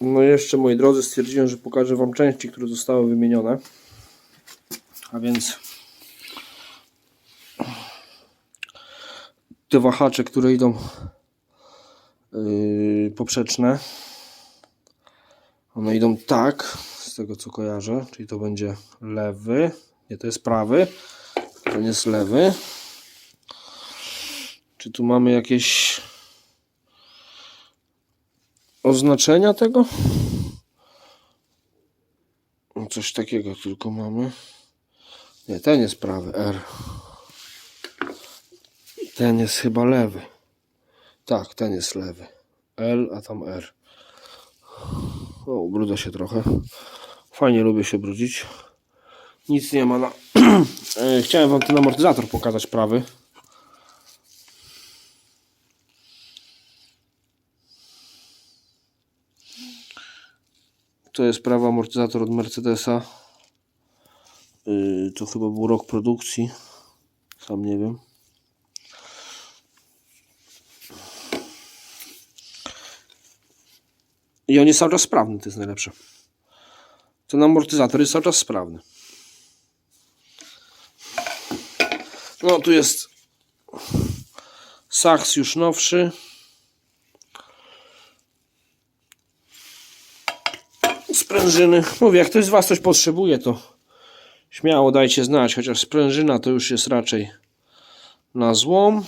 No jeszcze moi drodzy stwierdziłem, że pokażę Wam części, które zostały wymienione. A więc te wahacze, które idą yy, poprzeczne. One idą tak, z tego co kojarzę, czyli to będzie lewy, nie to jest prawy, to jest lewy. Czy tu mamy jakieś oznaczenia tego? No, Coś takiego tylko mamy. Nie, ten jest prawy, R. Ten jest chyba lewy. Tak, ten jest lewy. L, a tam R. O, ubruda się trochę. Fajnie lubię się brudzić. Nic nie ma na... E, Chciałem wam ten amortyzator pokazać prawy. To jest prawy amortyzator od Mercedesa. Yy, To chyba był rok produkcji. Sam nie wiem. I on jest cały czas sprawny, to jest najlepsze. Ten amortyzator jest cały czas sprawny. No tu jest Sachs już nowszy. Sprężyny. Mówię, jak ktoś z Was coś potrzebuje, to śmiało dajcie znać, chociaż sprężyna to już jest raczej na złom.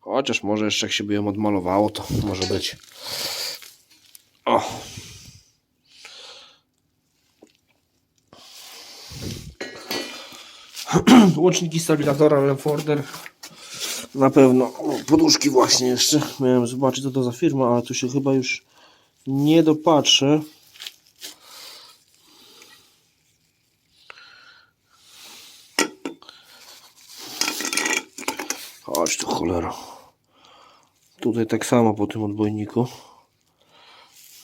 Chociaż może jeszcze jak się by ją odmalowało, to może być. O. Łączniki stabilizatora Lemforder. Na pewno. O, poduszki właśnie jeszcze. Miałem zobaczyć co to za firma, ale tu się chyba już nie dopatrzę. Chodź tu cholera. Tutaj tak samo po tym odbojniku.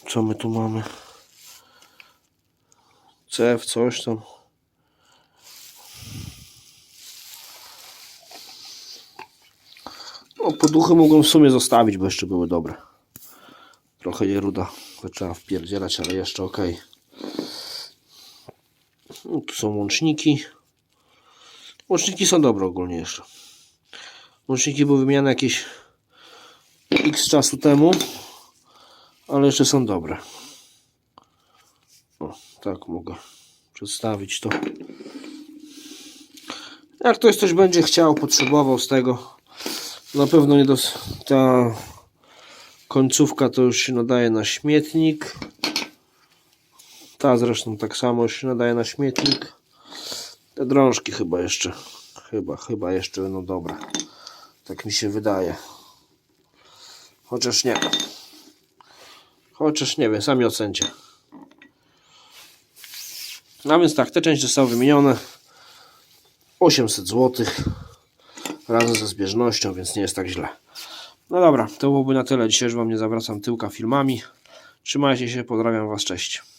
Co my tu mamy? CF coś tam. No, poduchy mogłem w sumie zostawić, bo jeszcze były dobre. Trochę je ruda zaczęła wpierdzielać, ale jeszcze ok. No, tu są łączniki. Łączniki są dobre ogólnie jeszcze. Łączniki były wymieniane jakieś x czasu temu, ale jeszcze są dobre. O, tak mogę przedstawić to. Jak ktoś coś będzie chciał, potrzebował z tego, na pewno nie dos... ta końcówka to już się nadaje na śmietnik. Ta zresztą tak samo się nadaje na śmietnik. Te drążki chyba jeszcze, chyba, chyba jeszcze będą dobre. Tak mi się wydaje. Chociaż nie. Chociaż nie wiem, sami ocencie. No więc tak, te części zostały wymienione. 800 zł razem ze zbieżnością, więc nie jest tak źle. No dobra, to byłoby na tyle. Dzisiaj już Wam nie zawracam tyłka filmami. Trzymajcie się, pozdrawiam Was, cześć.